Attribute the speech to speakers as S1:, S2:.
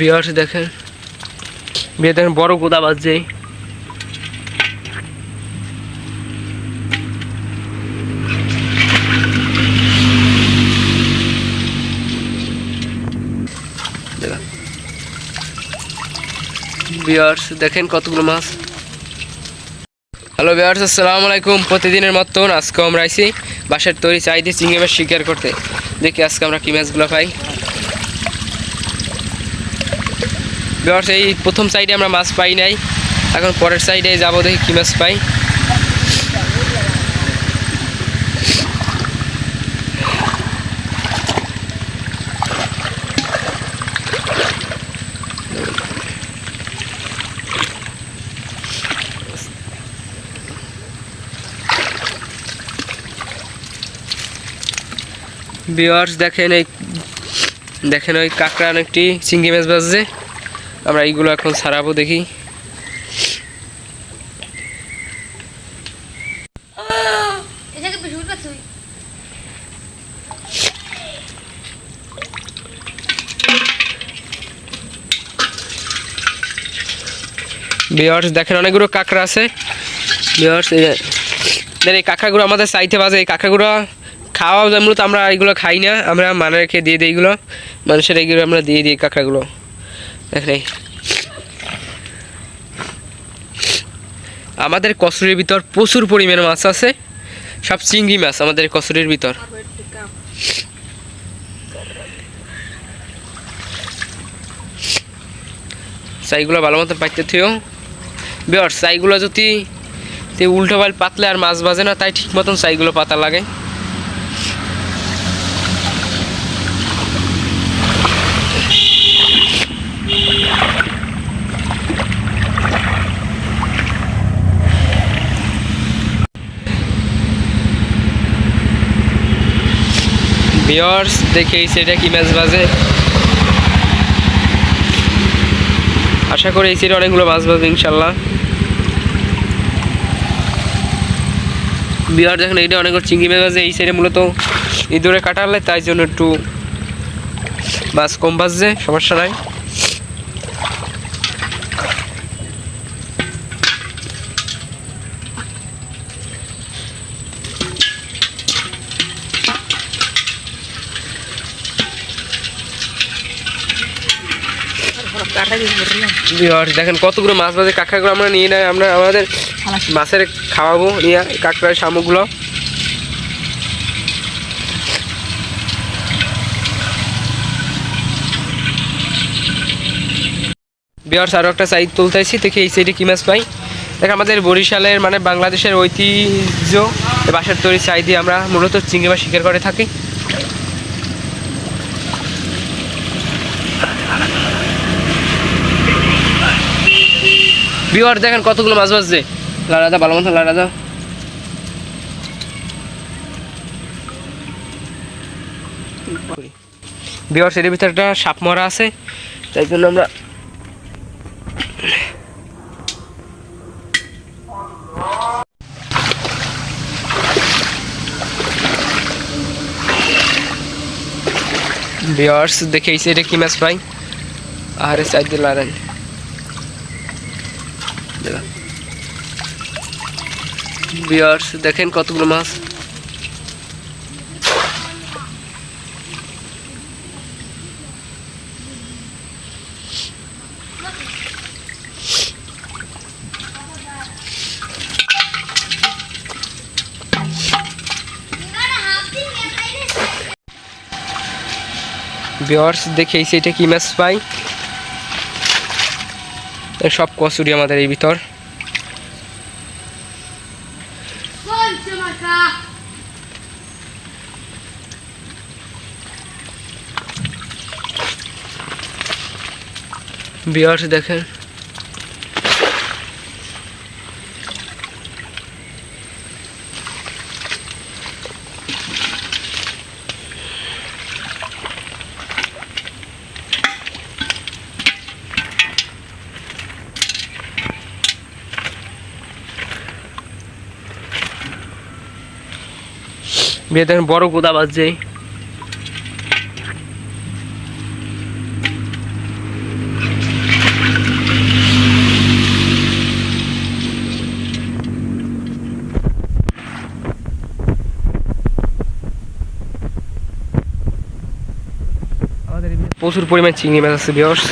S1: বিয়ার্স দেখেন। বিয়ে দেখেন, বড় গোদা বাজছে। বিয়ার্স, দেখেন কতগুলো মাছ। হ্যালো বিয়ার্স, আসসালামু আলাইকুম। প্রতিদিনের মতন আজকে আমরা আইছি বাসার তৈরি চাইতে চিংড়ি মাছ শিকার করতে। দেখি আজকে আমরা কি মাছগুলো পাই বিয়ার্স এই প্রথম সাইডে আমরা মাছ পাই নাই। এখন পরের সাইডে যাব দেখি কি মাছ পাই। বিয়ার্স দেখেন এই দেখেন ওই কাঁকড়া অনেকটি চিংড়ি মাছ বাজছে। আমরা এইগুলো এখন ছাড়াবো দেখি। বিয়ার্স দেখেন অনেকগুলো কাঁকড়া আছে। বিয়ার্স এই কাঁকড়াগুলো আমাদের চাইতে বাজে। এই কাঁকড়াগুলো খাওয়া যায় মূলত আমরা এইগুলো খাই না। আমরা মানে রেখে দিয়ে দিই এইগুলো। মানুষের এইগুলো আমরা দিয়ে দিই কাঁকড়াগুলো। দেখেন আমাদের কচুরির ভিতর প্রচুর পরিমাণে মাছ আছে। সব চিংড়ি মাছ আমাদের কচুরির ভিতর। চাইগুলো ভালো মতো পাইতে থিও। বেয়ার, চাইগুলো যদি উল্টো পাল পাতলে আর মাছ বাজে না, তাই ঠিক মতন চাইগুলো পাতা লাগে। বিয়ার্স দেখে এই সেটা কি মাছ বাজে? আশা করি এই সেটা অনেকগুলো মাছ বাজবে ইনশাল্লাহ। বিহার দেখেন এইটা অনেক চিংড়ি মাছ বাজে, এই সাইডে মূলত ইঁদুরে কাটালে, তাই জন্য একটু মাছ কম বাজছে, সমস্যা নাই। দেখেন কতগুলো মাছ বাজে কাঁকড়াগুলো আমরা নিয়ে নেয় আমরা আমাদের মাছের খাওয়াবো নিয়ে কাঁকড়ার শামুকগুলো। বিহার আরও একটা সাইড তুলতে আসি দেখি এই সাইডে কী মাছ পাই। দেখ আমাদের বরিশালের মানে বাংলাদেশের ঐতিহ্য বাসার তৈরি দিয়ে আমরা মূলত চিংড়ি মাছ শিকার করে থাকি। বিহার দেখেন কতগুলো মাছ বাজছে। লাড়া দাও ভালো মতো লাড়া দাও বিহার সেটির ভিতরে একটা সাপ মরা আছে। তাই জন্য আমরা বিয়ার্স দেখে এই সাইডে কি মাছ পাই আহারে সাইড দিয়ে বিয়ার্স দেখেন কতগুলো মাছ। বিয়ার্স দেখে এই কি মাছ পাই? সব কচুরি আমাদের এই ভিতর। বিয়ার্স দেখেন বিয়ে দেখেন বড় কোদা বাজছে। প্রচুর পরিমাণ চিংড়ি মাছ আছে বিয়স